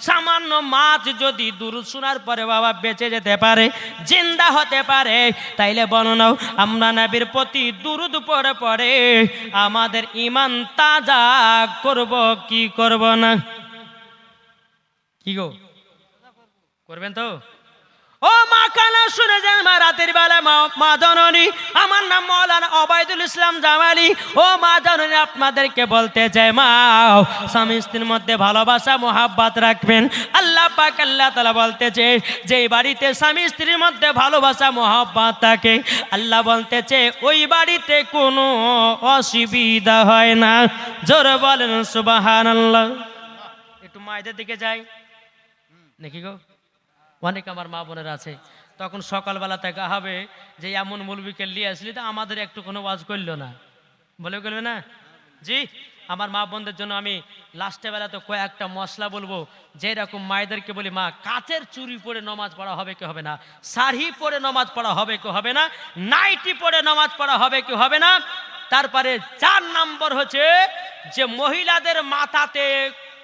সামান্য মাছ যদি দূর শোনার পরে বাবা বেঁচে যেতে পারে, জিন্দা হতে পারে। তাইলে বর্ণনাও আমরা নবীর প্রতি দুরুদ পরে পরে আমাদের ইমান তাজা করব কি করব না? কি গো? করবেন তো? ও মা কানা, শুনে যান মা, রাতের বেলা মা জননী আমার নাম মৌলানা অবায়দুল ইসলাম জামালি। ও মা জননী আপনাদেরকে বলতে চাই, মা, স্বামী স্ত্রীর মধ্যে ভালোবাসা, মোহাব্বত রাখবেন। আল্লাহ পাক, আল্লাহ তালা বলতেছে যে বাড়িতে স্বামী স্ত্রীর মধ্যে ভালোবাসা, মোহাব্বত থাকে, আল্লাহ বলতে বলতেছে ওই বাড়িতে কোনো অসুবিধা হয় না। জোরে বলেন সুবাহান একটু মায়েদের দিকে যাই। নাকি গো। অনেক আমার মা বোনেরা আছে। তখন সকালবেলা থেকে হবে যে, এমন মুলবিকে নিয়ে আসলি তো আমাদের একটু কোনো ওয়াজ করল না। বলে করবে না? জি, আমার মা বোনদের জন্য আমি লাস্টে বেলা তো কয়েকটা মশলা বলব। যে রকম মায়েদেরকে বলি, মা, কাচের চুরি পরে নমাজ পড়া হবে কি হবে না? শাড়ি পরে নমাজ পড়া হবে কি হবে না? নাইটি পরে নমাজ পড়া হবে কি হবে না? তারপরে চার নম্বর হচ্ছে যে, মহিলাদের মাথাতে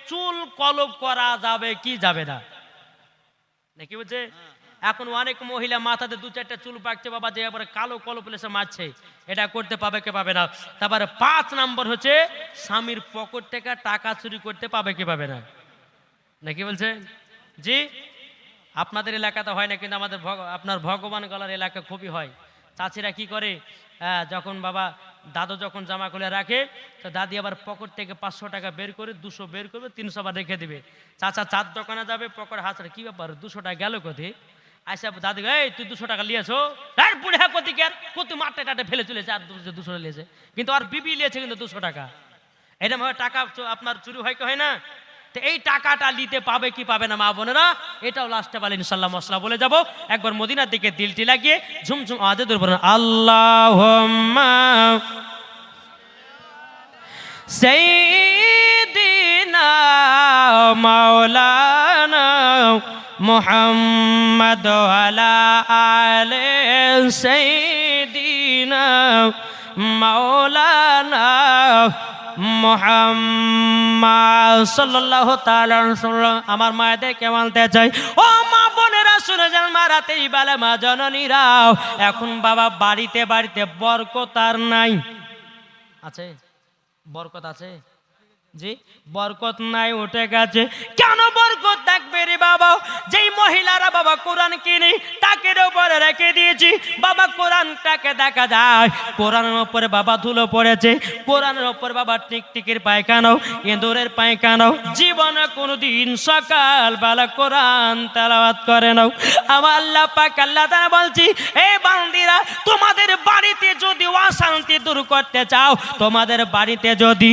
চুল কলপ করা যাবে কি যাবে না? নাকি বলছে এখন অনেক মহিলা মাথাতে দু চারটা চুল পাকছে, বাবা, যে এবারে কালো কলো পুলিশে মারছে। এটা করতে পাবে কে পাবে না? তারপরে পাঁচ নাম্বার হচ্ছে, স্বামীর পকেট থেকে টাকা চুরি করতে পাবে কে পাবে না? নাকি বলছে? জি? আপনাদের এলাকাতে হয় না, কিন্তু আমাদের আপনার ভগবান গলার এলাকা খুবই হয়। চাচিরা কি করে? যখন বাবা দাদু যখন জামা খুলে রাখে, তো দাদি আবার পকেট থেকে পাঁচশো টাকা বের করে, দুশো বের করবে, তিনশো আবার রেখে দেবে। চাচা চার দোকানে যাবে, পকেট হাসড়ে কি ব্যাপার, দুশো টাকা গেল কোথায়? আইসা দাদি এই, তুই দুশো টাকা লিয়েছো আর বুড়ে হ্যাঁ কতি কে কতি মাঠে টাটে ফেলে চলেছে আর দুশো লিয়েছে কিন্তু আর বিবি লিয়েছে কিন্তু দুশো টাকা। এরকম হয় টাকা আপনার চুরি হয় কি হয় না? তো এই টাকাটা নিতে পাবে কি পাবে না, মা বোনেরা? এটাও লাস্টে বলে ইনশাল্লাহ মশলা বলে যাব। একবার মদিনার দিকে দিলটি লাগিয়ে ঝুমঝুম আদে দুর্বল আল্লাহ সেই দিন মোহাম্মদ আলে আলে দিন মৌলানা আমার কেমন মানতে চাই? ও মা বোনেরা, শুনে যান মা রাতেই বেলা, মা জননীরাও এখন বাবা বাড়িতে বাড়িতে বরকত আর নাই। আছে? বরকত আছে? জি, বরকত নাই উঠে গেছে। কেন বরকত থাকবে রে বাবা? যেই মহিলারা বাবা কোরআন কিনি, তাকে উপরে রেখে দিয়েছি। বাবা কোরআনটাকে দেখা যায়, কোরআনের উপরে বাবা ধুলো পড়েছে, কোরআনের উপর বাবা টিকটিকির পায়খানাও ইঁদুরের পায়খানাও জীবনে কোনোদিন সকাল বেলা কোরআন তেলাওয়াত করে নাও। আমার আল্লাহ পাক, আল্লাহ তারা বলছি এই বান্দিরা, তোমাদের বাড়িতে যদি অশান্তি দূর করতে চাও, তোমাদের বাড়িতে যদি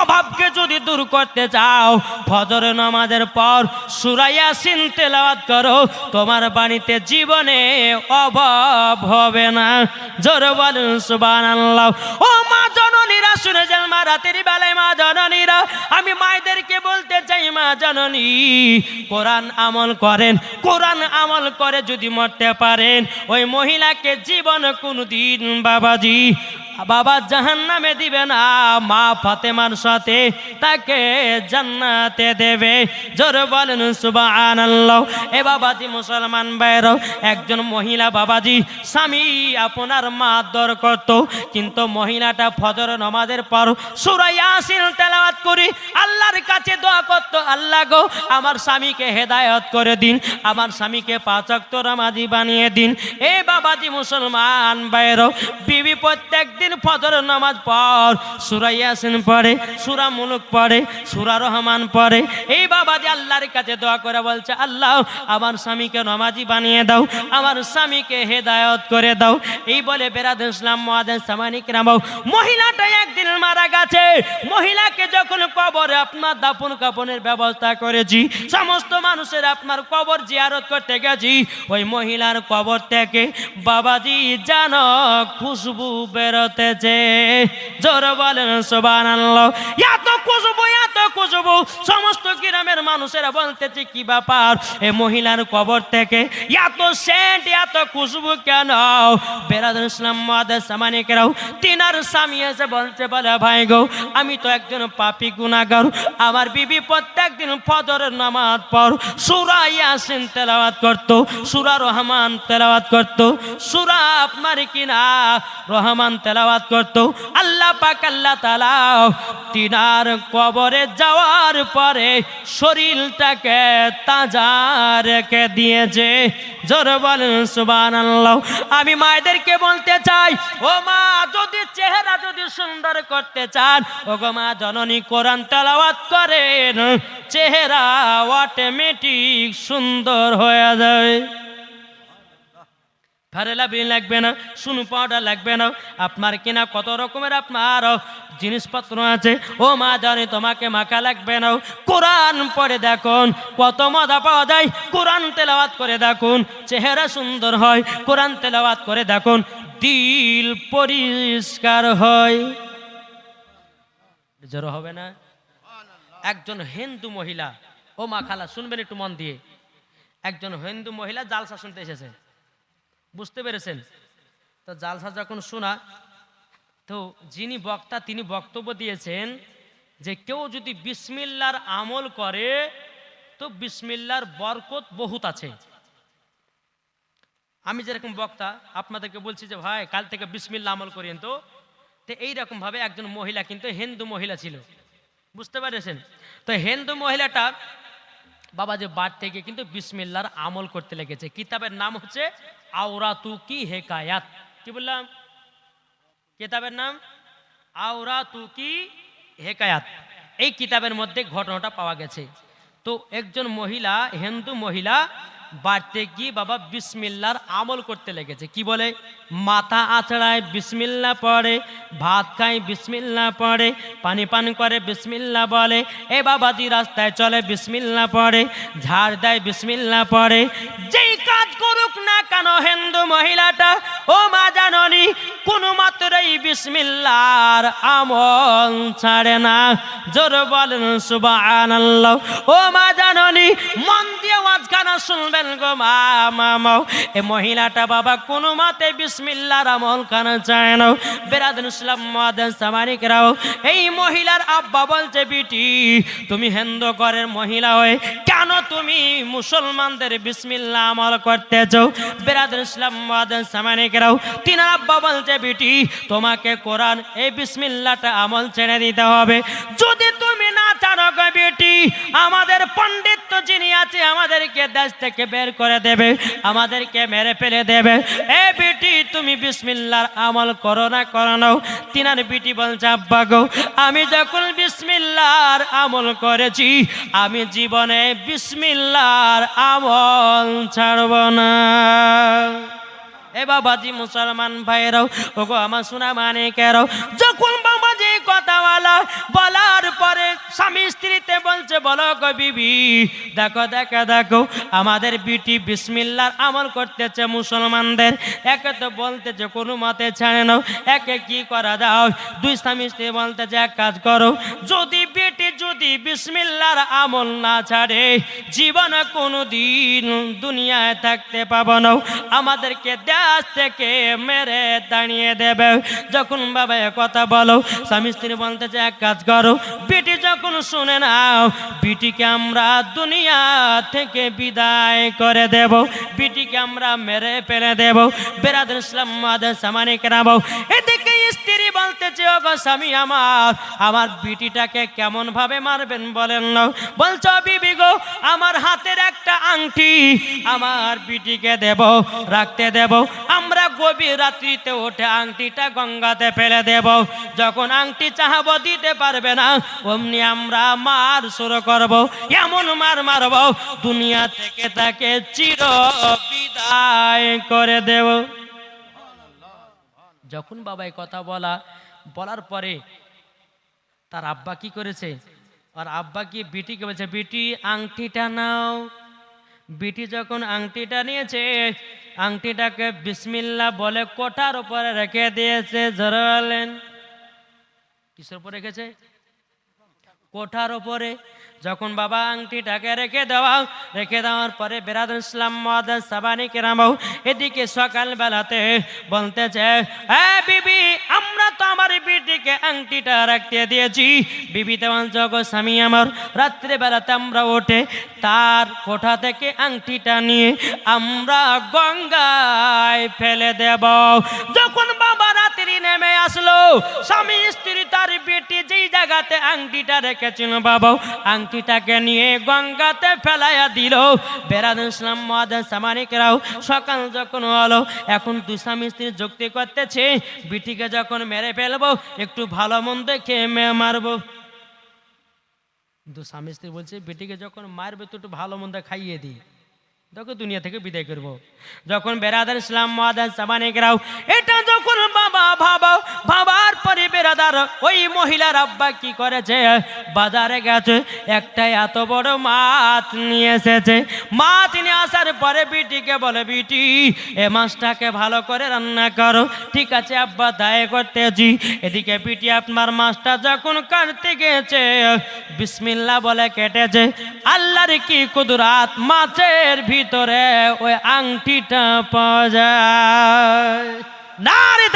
অভাবকে যদি দূর করতে চাও, ফজর নামাজের পর সুরাইয়া সিন তেলাওয়াত করো, তোমার বাড়িতে জীবনে অভাব হবে না। জোর বলুন সুবহানাল্লাহ। ও মা জননীরা, শুনে যান মা, রাতের বেলায় মা জননীরা, আমি মায়েদেরকে বলতে চাই, মা জননী, কোরআন আমল করেন, কোরআন আমল করে যদি মরতে পারেন, ওই মহিলাকে জীবন কোনদিন বাবাজি বাবা জাহান নামে দিবে না, মা ফাতেমার সাথে তাকে জান্নাতে দেবে। জোর বলেন, সুবহানাল্লাহ। এ বাবাজি, মুসলমান বাইরও একজন মহিলা বাবাজি, স্বামী আপনার মা দর করত। কিন্তু মহিলাটা ফজর নমাজের পর সূরা ইয়াসিন তেলাওয়াত করি, আল্লাহর কাছে দোয়া করত, আল্লাহ গো, আমার স্বামীকে হেদায়ত করে দিন, আমার স্বামীকে পাঁচ ওয়াক্ত নামাজি বানিয়ে দিন। এ বাবাজি, মুসলমান বাইরও বিবি প্রত্যেক দিন ফজর নামাজ পর সূরা ইয়াসিন পড়ে, সূরা মুলুক পড়ে, সূরা রহমান পড়ে। এই বাবাজি আল্লাহর কাছে দোয়া করে বলছে, আল্লাহ, আমার স্বামীকে নামাজি বানিয়ে দাও, আমার স্বামীকে হেদায়েত করে দাও। এই বলে বেরাদ ইসলাম মহাদেন সামানিক রামাও, মহিলাটা একদিন মারা গেছে। মহিলাকে যখন কবরে আপনার দাপন কাপনের ব্যবস্থা করেছি, সমস্ত মানুষের আপনার কবর জিয়ারত করতে গেছি। ওই মহিলার কবর থেকে বাবাজি জান খুশবু বেরোতেছে জোর বলেন সোবান এত খুশবু খুঁজবো সমস্ত গ্রামের মানুষেরা বলতেছে, কি ব্যাপার? এ মহিলার কবর থেকে এত সেন্ট, এত খুশবু কেন? বেরাদুল ইসলাম তিনার স্বামী এসে বলে ভাই গো, আমি তো একজন পাপি গুনাগার আমার বিবি প্রত্যেক দিন ফজরের নামাজ পর সুরা ইয়াসিন তেলাওয়াত করতো, সুরা রহমান তেলাওয়াত করতো, সুরা আপনার কিনা রহমান তেলাওয়াত করতো। আল্লাহ পাক, আল্লাহ তালা তিনার কবরে যাওয়ার পরে শরীরটাকে তাজা রেখে দিয়েছে। জোর বলেন সুবান আমি মায়েদেরকে বলতে চাই, ও মা, যদি চেহারা যদি সুন্দর করতে চান ও গো মা, জননী কোরআন তেলাওয়াত করেন, চেহারা অটোমেটিক সুন্দর হয়ে যায়। ফারেলা বিল লাগবে না সুনু পাউডার লাগবে না। আপনার কিনা কত রকমের আপনার জিনিসপত্র আছে? ও মা জানি তোমাকে মাখা লাগবে না। কোরআন পড়ে দেখুন, কত মজা পাওয়া যায়। কোরআন তেলাওয়াত করে দেখুন, চেহারা সুন্দর হয়। কোরআন তেলাওয়াত করে দেখুন, দিল পরিষ্কার হয়। জড়ো হবে না? একজন হিন্দু মহিলা, ও মা খালা, শুনবেন একটু মন দিয়ে। একজন হিন্দু মহিলা জালসা শুনতে এসেছে। বুঝতে পেরেছেন? তো জালসা যখন শোনা, তো যিনি বক্তা, তিনি বক্তব্য দিয়েছেন যে কেউ যদি বিসমিল্লার আমল করে, তো বিসমিল্লার বরকত বহুত আছে। আমি যেরকম বক্তা, আপনাদেরকে বলছি যে, ভাই, কাল থেকে বিসমিল্লা আমল করিয়েন তো। তো এইরকম ভাবে একজন মহিলা কিন্তু হিন্দু মহিলা ছিল। বুঝতে পেরেছেন? তো হিন্দু মহিলাটা বাবা যে বার থেকে কিন্তু বিসমিল্লার আমল করতে লেগেছে। কিতাবের নাম হচ্ছে আওরাতু কি হেকায়াত। কি বললাম? কিতাবের নাম? আওরাতু কি হেকায়াত। এই কিতাবের মধ্যে ঘটনাটা পাওয়া গেছে। তো একজন মহিলা, হিন্দু মহিলা বাড়তে গিয়ে বাবা বিসমিল্লার আমল করতে লেগেছে। কি বলে? মাথা আছড়ায় বিসমিল্লা পড়ে, ভাত খায় বিসমিল্লা পড়ে, পানি পান করে বিসমিল্লা বলে, এ বাবাজি, রাস্তায় চলে বিসমিল্লা পড়ে, ঝাড় দেয় বিসমিল্লা পড়ে। যেই কাজ করুক না কেন হিন্দু মহিলাটা? ও মা জাননি, কোনো মাত্রই বিসমিল্লার আমল ছাড়ে না। জোর বলেন সুবহানাল্লাহ। ও মা জাননি, মন দিয়ে ওয়াজখানা শুনবেন গো মা এ মহিলাটা বাবা কোনো মতে বিসমিল্লার আমল খানা চায় না। বেরাদুল ইসলাম মাদান সামানিকরাও এই মহিলার আব্বা বলছে, বিটি, তুমি হিন্দু ঘরের মহিলা হয়ে কেন তুমি মুসলমানদের বিসমিল্লা আমল করতেছ বেরাদুল ইসলাম মাদান তিনার আব্বা বলছে, বিটি, তোমাকে কোরআন, এই বিসমিল্লাটা আমল ছেড়ে দিতে হবে। যদি তুমি না জানো আমাদের পণ্ডিত যিনি আছে, আমাদেরকে দেশ থেকে বের করে দেবে, আমাদেরকে মেরে ফেলে দেবে। এ বেটি, তুমি বিসমিল্লার আমল করো না, করো তিনার বিটি বলছে, আব্বা গো, আমি যখন বিসমিল্লার আমল করেছি, আমি জীবনে বিসমিল্লার আমল ছাড়ব না। এ বাবাজি মুসলমান ভাইরাও ওগো আমার সোনা মানে কেরাও যখন বাবাজি বলার পরে স্বামী স্ত্রীতে বলছে, বলো গো বিবি, দেখো দেখো দেখো, আমাদের বিটি বিসমিল্লার আমল করতেছে মুসলমানদের। একে তো বলতেছে, কোনো মতে ছাড়ে নাও, একে কি করা দাও? দুই স্বামী স্ত্রী বলতেছে, এক কাজ করো, যদি বেটি যদি বিসমিল্লার আমল না ছাড়ে, জীবনে কোনো দিন দুনিয়ায় থাকতে পাবো না। আমাদেরকে দেশ থেকে মেরে দাঁড়িয়ে দেবে। যখন বাবা কথা বলো, স্বামী স্ত্রী বলতেছে এক কাজ করো, বেটি যখন শুনে নাও, বিটিকে আমরা দুনিয়া থেকে বিদায় করে দেব, বিটিকে আমরা মেরে ফেলে দেব বেরাদ ইসলাম মাদের সামানিক কেনাবো এদিকে স্ত্রী বলতেছে ও গো স্বামী আমার আমার বিটিটাকে কেমন ভাবে মারবেন বলেন না। বলছো, বিবি গো, আমার হাতের একটা আংটি, আমার বিটিকে দেব, রাখতে দেব। আমরা গভীর রাত্রিতে উঠে আংটিটা গঙ্গাতে ফেলে দেব। যখন আংটি চাহাবো, দিতে পারবে না, অমনি আমরা মার শুরু করব। এমন মার মারব, দুনিয়া থেকে তাকে চির বিদায় করে দেব। যখন বাবা এই কথা বলা, বলার পরে তার আব্বা কি করেছে? আর আব্বা কি বিটিকে বলছে? বিটি, আংটিটা নাও। বিটি যখন আংটিটা নিয়েছে, আংটিটাকে বিসমিল্লা বলে কোঠার উপরে রেখে দিয়েছে জড়ালেন কিসের উপর রেখেছে? কোঠার ওপরে যখন বাবা আংটিটাকে রেখে দেওয়া রেখে দেওয়ার পরে বেরাদ ইসলাম সাবানি কেরামাও এদিকে সকালবেলাতে বলতেছে বিবি, আমরা তো আমার বিটিকে আংটিটা রাখতে দিয়েছি। বিবি তেমন জগৎ স্বামী আমার, রাত্রেবেলাতে আমরা ওঠে, তার কোঠা থেকে আংটিটা নিয়ে আমরা গঙ্গায় ফেলে দেব। যখন বাবা রাত্রি নেমে আসলো। স্বামী, স্ত্রী, তার বেটি যেই জায়গাতে আংটিটা রেখেছিল বাবা আংটিটাকে নিয়ে গঙ্গাতে ফেলাইয়া দিল। বেরাদ ইসলাম মহাদান সামানিকরাও সকাল যখন হলো, এখন দুই স্বামী, স্ত্রী যুক্তি করতেছে, বিটিকে যখন মেরে ফেলব, একটু ভালো মন্দ খেয়ে মারবো। কিন্তু স্বামী, স্ত্রী বলছে, বেটিকে যখন মারবে, তো একটু ভালো মন্দ খাইয়ে দিই। তোকে দুনিয়া থেকে বিদায় করব। যখন বেরাদার ইসলাম মহাদান সামানিকরাও এটা যখন বাবা ভাবাও, ভাবার বেরাদার, ওই মহিলার আব্বা কি করেছে? বাজারে গেছে একটা এত বড় মাছ নিয়ে এসেছে। মাছ নিয়ে আসার পরে বিটিকে বলে, বিটি, এ মাছটাকে ভালো করে রান্না করো। ঠিক আছে আব্বা দায় করতেছি। এদিকে বিটি আপনার মাছটা যখন কাটতে গেছে, বিসমিল্লা বলে কেটেছে। আল্লাহর কি কুদরাত, মাছের ভিতরে ওই আংটিটা পাওয়া যায়। না রে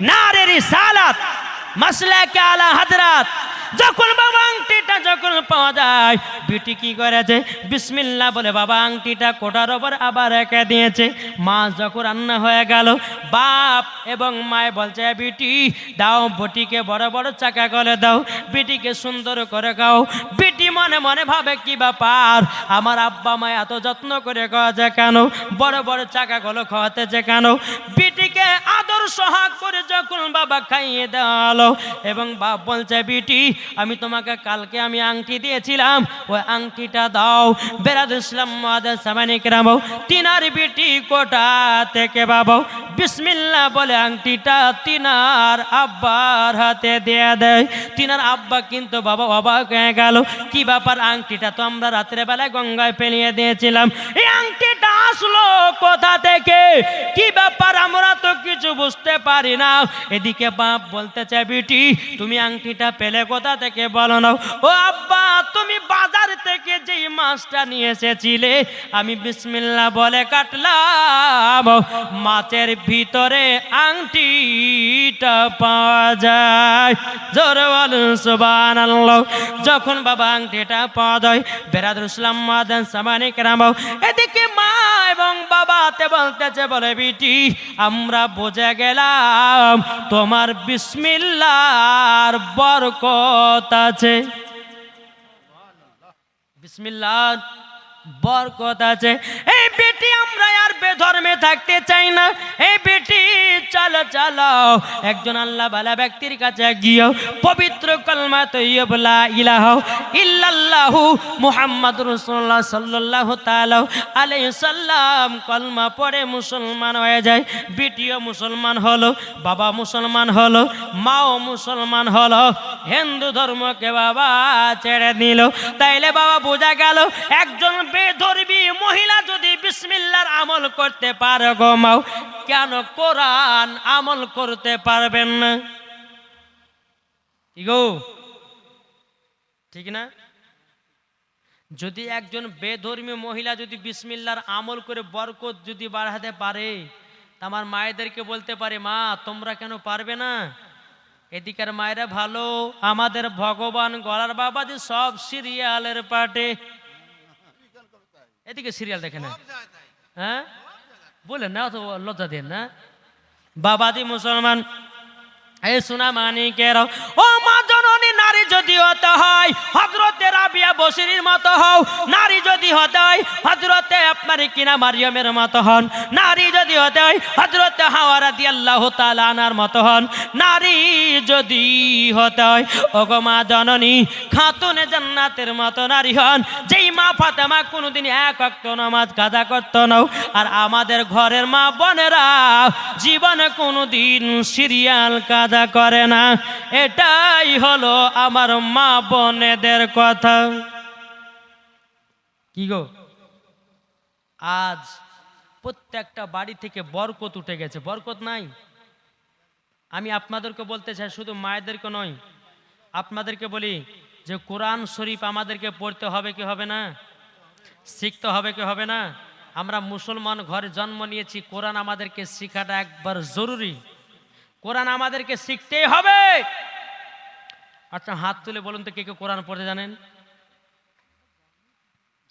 তকবীর না রে রিসালাত মাসলা কে আলা হাজরাত যখন বাবা আংটিটা যখন পাওয়া যায়, বিটি কি করেছে? বিসমিল্লা বলে, বাবা, আংটিটা কোটার ওপর আবার রেখে দিয়েছে। মাছ যখন রান্না হয়ে গেল, বাপ এবং মায় বলছে বিটি, দাও বটিকে বড় বড় চাকা করে দাও, বিটিকে সুন্দর করে খাও। বিটি মনে মনে ভাবে, কি ব্যাপার? আমার আব্বা মা এত যত্ন করে খাওয়াছে কেন? বড় বড় চাকাগুলো খাওয়াতেছে কেন? বিটিকে আদর সোহাগ করে যখন বাবা খাইয়ে দেওয়ালো এবং বাপ বলছে, বিটি আমি তোমাকে কালকে আমি আংটি দিয়েছিলাম। ওই আংটিটা দাও। বেরাদ তিনার বিটি কোটা থেকে বাবু বিসমিল্লা বলে আংটিটা তিনার আব্বার হাতে দিয়ে দেয়। তিনার আব্বা কিন্তু বাবা অবাক হয়ে গেল। কি ব্যাপার আংটিটা তো আমরা রাত্রে বেলায় গঙ্গায় ফেলিয়ে দিয়েছিলাম। এই আংটিটা আসলো কোথা থেকে? কি ব্যাপার? আমরা তো কিছু বুঝতে পারি না। এদিকে বাপ বলতে চাই বিটি, তুমি আংটিটা পেলে কোথা থেকে বলো না? ও আব্বা, তুমি বাজার থেকে যেই মাছটা নিয়ে এসেছিলে, আমি বিসমিল্লা বলে কাটলাম। মাছের ভিতরে আংটিটা পাওয়া যায়। জোরে বলুন, সুবহানাল্লাহ। যখন বাবা আংটিটা পাওয়া যায় বেরাদুল ইসলাম মাদান সামানিক রামাও, এদিকে মা এবং বাবাতে বলতেছে বলে বিটি আমরা বুঝে গেলাম তোমার বিসমিল্লার বরকত আছে। বিসমিল্লাহ বরকত আছে। এই বেটি আমরা আর বেধর্মে থাকতে চাই না। এই বেটি, চলো চলো। একজন আল্লাহ বালা ব্যক্তির কাছে গিয়েও পবিত্র কলমা তৈয়ব, লা ইলাহ ইল্লাল্লাহু মুহাম্মদ রাসূলুল্লাহ সাল্লাল্লাহু তাআলা আলাইহি সাল্লাম। কলমা পরে মুসলমান হয়ে যায়, বেটিও মুসলমান হলো, বাবা মুসলমান হলো, মাও মুসলমান হলো। হিন্দু ধর্মকে বাবা ছেড়ে দিল। তাইলে বাবা বোঝা গেল, একজন বেধর্মী মহিলা যদি বিসমিল্লার আমল করতে পারে গো মাও কেন কোরআন আমল করতে পারবেন না? গো? ঠিক না? যদি একজন বেধর্মী মহিলা যদি বিসমিল্লার আমল করে বরকত যদি বাড়াতে পারে আমার মায়েদেরকে বলতে পারে, মা, তোমরা কেন পারবে না? এদিকের মায়েরা ভালো, আমাদের ভগবান গলার বাবা যে সব সিরিয়ালের পাটে এদিকে সিরিয়াল দেখে না? হ্যাঁ? বলেন না তো লজ্জা দেন না। বাবাদি মুসলমান, এই সোনা মানিকের ও মা জননী নারী যদি হতে হয় হজরতে রাবিয়া বসিরির মতো হও। নারী যদি হতে হয় হজরতে আপনার কিনা মারিয়মের মতো হন। নারী যদি হতে হয় হজরতে হাওয়ারা দি আল্লাহ তালানার মতো হন। নারী যদি হতে হয় ওগো মা জননী, খাতুনে জান্নাতের মতো নারী হন। যেই মা ফাতেমা কোনোদিন এক অক্ত নামাজ কাজা করতো না। আর আমাদের ঘরের মা বোনেরা জীবনে কোনোদিন সিরিয়াল কাজা করে না। এটাই হলো আমার মা বোনেদের কথা। কি গো? আজ প্রত্যেকটা বাড়ি থেকে বরকত উঠে গেছে। বরকত নাই? আমি আপনাদেরকে বলতে চাই, শুধু মায়েদেরকে নয়, আপনাদেরকে বলি যে কোরআন শরীফ আমাদেরকে পড়তে হবে কি হবে না? শিখতে হবে কি হবে না? আমরা মুসলমান ঘরে জন্ম নিয়েছি, কোরআন আমাদেরকে শেখাটা একবার জরুরি। কোরআন আমাদেরকে শিখতেই হবে। আচ্ছা হাত তুলে বলুন তো কে কে কোরআন পড়তে জানেন?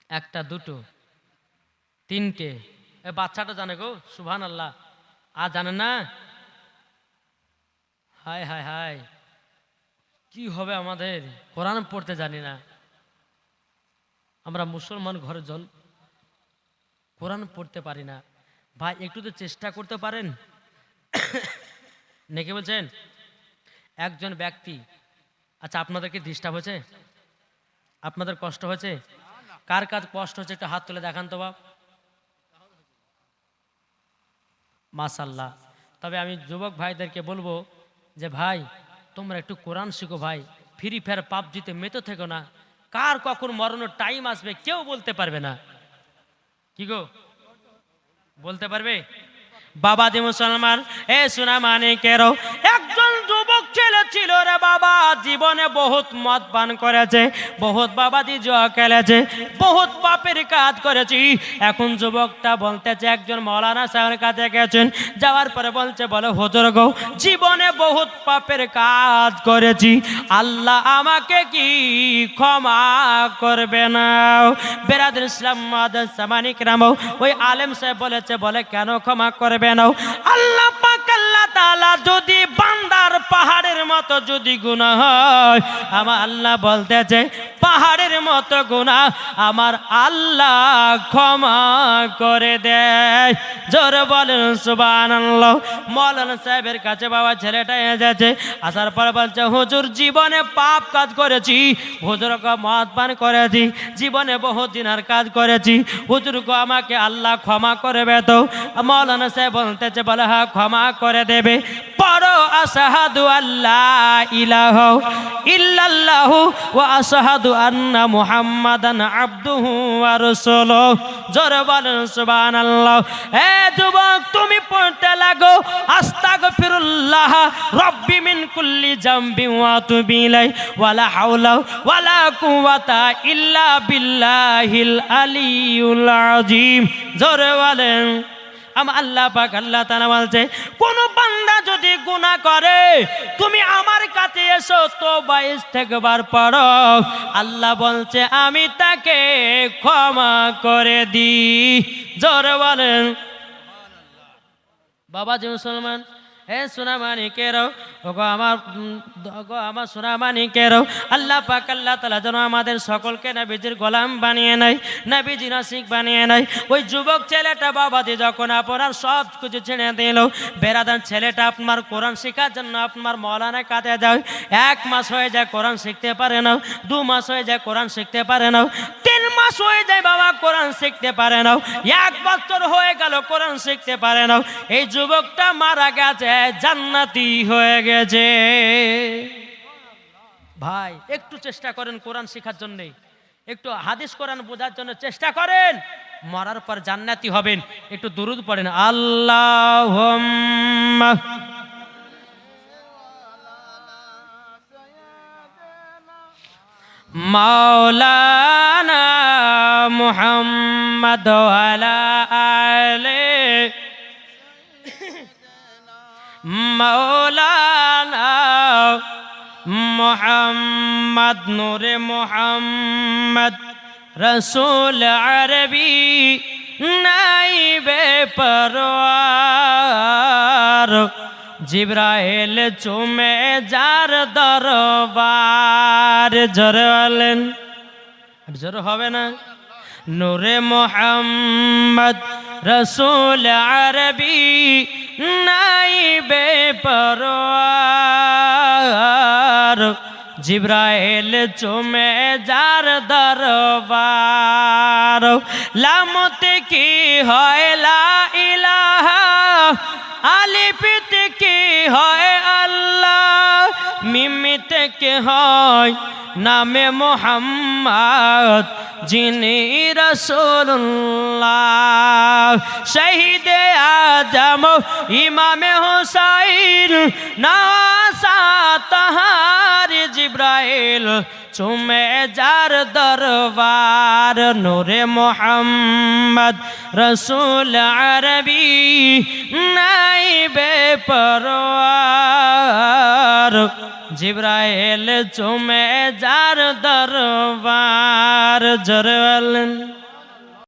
একটা, দুটো, তিনটে। এ বাচ্চাটা জানে গো সুভান আল্লাহ আর জানে না? হায় হায় হায়। কি হবে আমাদের? কোরআন পড়তে জানি না। আমরা মুসলমান ঘরে জন, কোরআন পড়তে পারি না। ভাই, একটু তো চেষ্টা করতে পারেন। নাকি বলছেন? একজন ব্যক্তি আচ্ছা আপনাদের কি ডিস্টার্ব হয়েছে? আপনাদের কষ্ট হয়েছে? কার কার কষ্ট হচ্ছে একটু হাত তুলে দেখান তো বাপ। মাসাল্লাহ তবে আমি যুবক ভাইদেরকে বলব যে ভাই, তোমরা একটু কোরআন শিখো ভাই। ফ্রি ফায়ার পাবজিতে মেতে থেকো না। কার কখন মরণের টাইম আসবে কেউ বলতে পারবে না। কি গো? বলতে পারবে? বাবা দি মুসলমান, এ সোনা মানে কেরো একজন ছেলে ছিল রে বাবা, জীবনে বহুত মদ পান করেছে, বহুত বাবাজি জুয়া খেলেছে, বহুত পাপের কাজ করেছি। এখন যুবকটা বলতেছে, একজন মৌলানা সাহেবের কাছে গেছেন, যাওয়ার পরে বলছে, বলে, হুজুর গো, জীবনে বহুত পাপের কাজ করেছি, আল্লাহ আমাকে কি ক্ষমা করবে না? বেরাদ ইসলাম সামানিক রাম ওই আলেম সাহেব বলেছে, বলে, কেন ক্ষমা করবে না? আল্লাহ তাআলা যদি বান্দার পাহাড়ের মতো যদি গুণা হয় আমার আল্লাহ বলতেছে পাহাড়ের মতো গুনাহ আমার আল্লাহ ক্ষমা করে দেয়। জোর বলেন, সুবহানাল্লাহ। মৌলানা সাহেবের কাছে বাবা ছেলেটা এসেছে, আসার পর বলছে, হুজুর, জীবনে পাপ কাজ করেছি, হুজুরকে মদ পান করেছি, জীবনে বহু দিনের কাজ করেছি, হুজুরকে আমাকে আল্লাহ ক্ষমা করবে তো। মৌলানা সাহেব বলতেছে, বলে হ্যাঁ ক্ষমা করে দেবে। পড়ো আসাহাদু আল্লাহ ইলাহ ইল্লাল্লাহ ওয়া আসাহাদু আন্না মুহাম্মাদান আবদুহু ওয়া রাসূলুহু। জোরে বলেন সুবহানাল্লাহ। এ যুবক, তুমি পড়তে লাগো। আস্তাগফিরুল্লাহ, রব্বি মিন কুল্লি জামবি ওয়া তুবি ইলাই ওয়ালা হাওলা ওয়ালা কুওয়াতা ইল্লা বিল্লাহিল আলিয়ুল আযীম জোরে বলেন। আমার আল্লাহ পাক আল্লাহ বলছে, কোনো যদি করে, তুমি আমার কাছে বাইশ আল্লাহ বলছে, আমি তাকে ক্ষমা করে দিই। জোরে বলেন। বাবাজি মুসলমান হে সোনামানিকেরও ওগো আমার ওগো আমার সোনামানিকেরও আল্লাহ পাক, আল্লাহ তালা যেন আমাদের সকলকে নবীজির গোলাম বানিয়ে নেয়, নবীজি নাসিক বানিয়ে নেয়। ওই যুবক ছেলেটা বাবাজি যখন আপনার সব কিছু ছেড়ে দিল, বেরাদান ছেলেটা আপনার কোরআন শেখার জন্য আপনার মৌলানা কাছে যায়, এক মাস হয়ে যায় কোরআন শিখতে পারে না, দু মাস হয়ে যায় কোরআন শিখতে পারে না, তিন মাস হয়ে যায় বাবা কোরআন শিখতে পারে না, এক বছর হয়ে গেল কোরআন শিখতে পারে না, এই যুবকটা মারা গেছে জান্নাতি হয়ে গেছে। ভাই, একটু চেষ্টা করেন কোরআন শেখার জন্য। একটু হাদিস কোরআন বোঝার জন্য চেষ্টা করেন। মরার পর জান্নাতি হবেন। একটু দুরুদ পড়েন। আল্লাহ মাওলানা মুহাম্মদ ওয়ালা আলে মাওলানা মুহাম্মদ নূরে মুহাম্মদ, রসুল আরবি নাইবে পরওয়ার। জিব্রাইল চুমে যার দরবার, জোরে বলেন। জোর হবে না? নূরে মোহাম্মদ, রসুল আরবি নাইবে পরওয়ার জিব্রাইল চুমে যার দরবার। লামতে কি হয় ইলাহা? আলিপিতে কি হয় আল্লাহ? মিমিতে কি হয় নামে মোহাম্মদ, যিনি রসুল্লাহ শহীদে আজম ইমামে হোসাইন, নাসা তাহার জিব্রাইল, চুমে যার দরবার নূরে মোহাম্মদ, রসুল আরবি নাই বেপরওয়ার জিব্রাইল চুমে যার দরবার জরওয়াল